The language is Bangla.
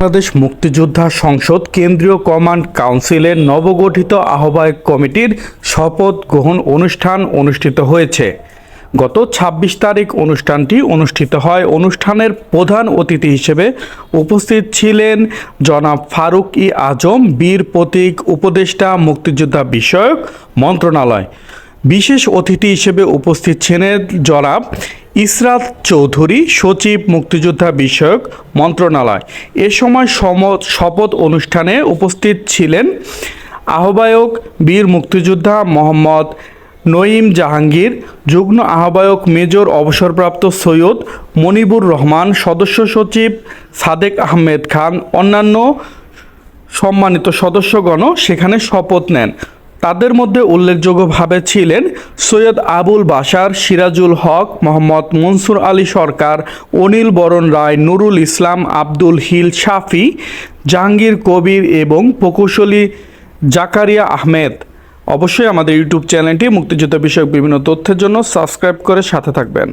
বাংলাদেশ মুক্তিযোদ্ধা সংসদ কেন্দ্রীয় কমান্ড কাউন্সিলের নবগঠিত আহ্বায়ক কমিটির শপথ গ্রহণ অনুষ্ঠান অনুষ্ঠিত হয়েছে। গত ২৬ তারিখ অনুষ্ঠানটি অনুষ্ঠিত হয়। অনুষ্ঠানের প্রধান অতিথি হিসেবে উপস্থিত ছিলেন জনাব ফারুক ই আজম, বীর প্রতীক উপদেষ্টা, মুক্তিযোদ্ধা বিষয়ক মন্ত্রণালয়। বিশেষ অতিথি হিসেবে উপস্থিত ছিলেন জনাব ইসরাত চৌধুরী, সচিব, মুক্তিযোদ্ধা বিষয়ক মন্ত্রণালয়। এ সময় সম- শপথ অনুষ্ঠানে উপস্থিত ছিলেন আহ্বায়ক বীর মুক্তিযোদ্ধা মোহাম্মদ নঈম জাহাঙ্গীর, যুগ্ম আহ্বায়ক মেজর অবসরপ্রাপ্ত সৈয়দ মনিবুর রহমান, সদস্য সচিব সাদেক আহমেদ খান, অন্যান্য সম্মানিত সদস্যগণ সেখানে শপথ নেন। তাদের মধ্যে উল্লেখযোগ্যভাবে ছিলেন সৈয়দ আবুল বাশার, সিরাজুল হক, মোহাম্মদ মনসুর আলী সরকার, অনিল বরণ রায়, নুরুল ইসলাম, আব্দুল হিল শাফি, জাহাঙ্গীর কবির এবং প্রকৌশলী জাকারিয়া আহমেদ। অবশ্যই আমাদের ইউটিউব চ্যানেলটি মুক্তিযুদ্ধ বিষয়ক বিভিন্ন তথ্যের জন্য সাবস্ক্রাইব করে সাথে থাকবেন।